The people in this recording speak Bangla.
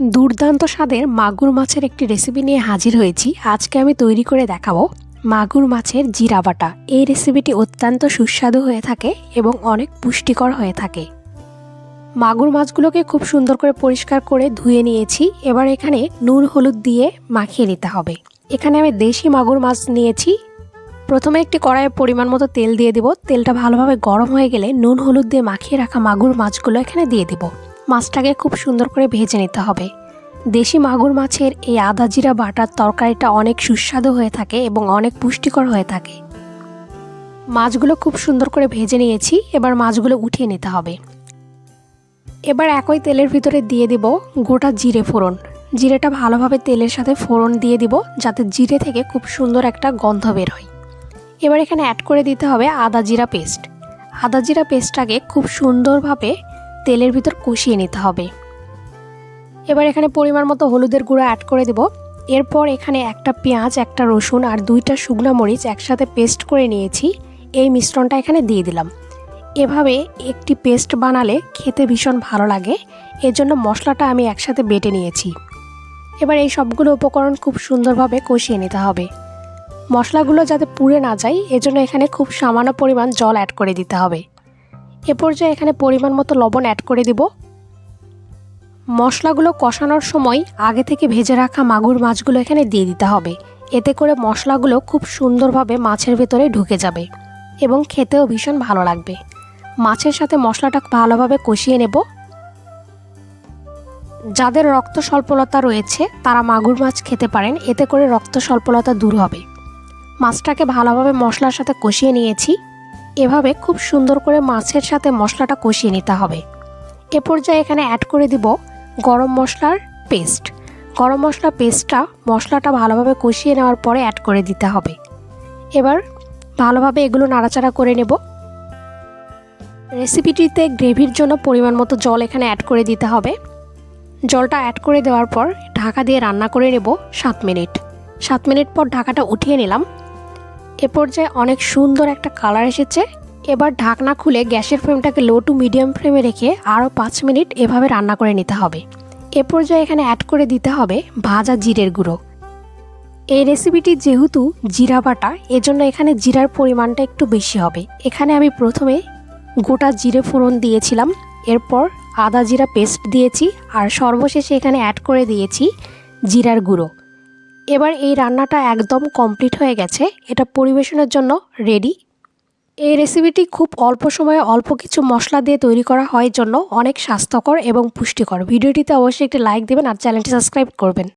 দুর্দান্ত স্বাদের মাগুর মাছের একটি রেসিপি নিয়ে হাজির হয়েছি। আজকে আমি তৈরি করে দেখাবো মাগুর মাছের জিরা বাটা। এই রেসিপিটি অত্যন্ত সুস্বাদু হয়ে থাকে এবং অনেক পুষ্টিকর হয়ে থাকে। মাগুর মাছগুলোকে খুব সুন্দর করে পরিষ্কার করে ধুয়ে নিয়েছি। এবার এখানে নুন, হলুদ দিয়ে মাখিয়ে নিতে হবে। এখানে আমি দেশি মাগুর মাছ নিয়েছি। প্রথমে একটি কড়াইয়ে পরিমাণ মতো তেল দিয়ে দিব। তেলটা ভালোভাবে গরম হয়ে গেলে নুন, হলুদ দিয়ে মাখিয়ে রাখা মাগুর মাছগুলো এখানে দিয়ে দিব। মাছটাকে খুব সুন্দর করে ভেজে নিতে হবে। দেশি মাগুর মাছের এই আদা জিরা বাটার তরকারিটা অনেক সুস্বাদু হয়ে থাকে এবং অনেক পুষ্টিকর হয়ে থাকে। মাছগুলো খুব সুন্দর করে ভেজে নিয়েছি, এবার মাছগুলো উঠিয়ে নিতে হবে। এবার একই তেলের ভিতরে দিয়ে দিব গোটা জিরে ফোড়ন। জিরেটা ভালোভাবে তেলের সাথে ফোড়ন দিয়ে দিব যাতে জিরে থেকে খুব সুন্দর একটা গন্ধ বের হয়। এবার এখানে অ্যাড করে দিতে হবে আদা জিরা পেস্ট আদা জিরা পেস্টটাকে খুব সুন্দরভাবে তেলের ভিতর কষিয়ে নিতে হবে। এবার এখানে পরিমাণ মতো হলুদের গুঁড়ো অ্যাড করে দেব। এরপর এখানে একটা পেঁয়াজ, একটা রসুন আর দুইটা শুকনো মরিচ একসাথে পেস্ট করে নিয়েছি। এই মিশ্রণটা এখানে দিয়ে দিলাম। এভাবে একটি পেস্ট বানালে খেতে ভীষণ ভালো লাগে। এজন্য মশলাটা আমি একসাথে বেটে নিয়েছি। এবার এই সবগুলো উপকরণ খুব সুন্দরভাবে কষিয়ে নিতে হবে। মশলাগুলো যাতে পুড়ে না যায়, এজন্য এখানে খুব সামান্য পরিমাণ জল অ্যাড করে দিতে হবে। এ পর্যায়ে এখানে পরিমাণ মতো লবণ অ্যাড করে দিব। মশলাগুলো কষানোর সময় আগে থেকে ভেজে রাখা মাগুর মাছগুলো এখানে দিয়ে দিতে হবে। এতে করে মশলাগুলো খুব সুন্দরভাবে মাছের ভেতরে ঢুকে যাবে এবং খেতেও ভীষণ ভালো লাগবে। মাছের সাথে মশলাটা ভালোভাবে কষিয়ে নেব। যাদের রক্ত স্বল্পলতা রয়েছে, তারা মাগুর মাছ খেতে পারেন। এতে করে রক্ত স্বল্পলতা দূর হবে। মাছটাকে ভালোভাবে মশলার সাথে কষিয়ে নিয়েছি। এভাবে খুব সুন্দর করে মাছের সাথে মশলাটা কষিয়ে নিতে হবে। এ পর্যায়ে এখানে অ্যাড করে দিব গরম মশলার পেস্ট গরম মশলা পেস্টটা মশলাটা ভালোভাবে কষিয়ে নেওয়ার পরে অ্যাড করে দিতে হবে। এবার ভালোভাবে এগুলো নাড়াচাড়া করে নেব। রেসিপিটিতে গ্রেভির জন্য পরিমাণ মতো জল এখানে অ্যাড করে দিতে হবে। জলটা অ্যাড করে দেওয়ার পর ঢাকা দিয়ে রান্না করে নেব সাত মিনিট। সাত মিনিট পর ঢাকাটা উঠিয়ে নিলাম। এ পর্যায়ে অনেক সুন্দর একটা কালার এসেছে। এবার ঢাকনা খুলে গ্যাসের ফ্লেমটাকে লো টু মিডিয়াম ফ্লেমে রেখে আরও পাঁচ মিনিট এভাবে রান্না করে নিতে হবে। এ পর্যায়ে এখানে অ্যাড করে দিতে হবে ভাজা জিরের গুঁড়ো। এই রেসিপিটি যেহেতু জিরা বাটা, এজন্য এখানে জিরার পরিমাণটা একটু বেশি হবে। এখানে আমি প্রথমে গোটা জিরে ফোড়ন দিয়েছিলাম, এরপর আদা জিরা পেস্ট দিয়েছি, আর সর্বশেষে এখানে অ্যাড করে দিয়েছি জিরার গুঁড়ো। এবার এই রান্নাটা একদম কমপ্লিট হয়ে গেছে। এটা পরিবেশনের জন্য রেডি এই রেসিপিটি খুব অল্প সময়ে অল্প কিছু মশলা দিয়ে তৈরি করা হয় জন্য অনেক স্বাস্থ্যকর এবং পুষ্টিকর। ভিডিওটিতে অবশ্যই একটি লাইক দেবেন আর চ্যানেলটি সাবস্ক্রাইব করবেন।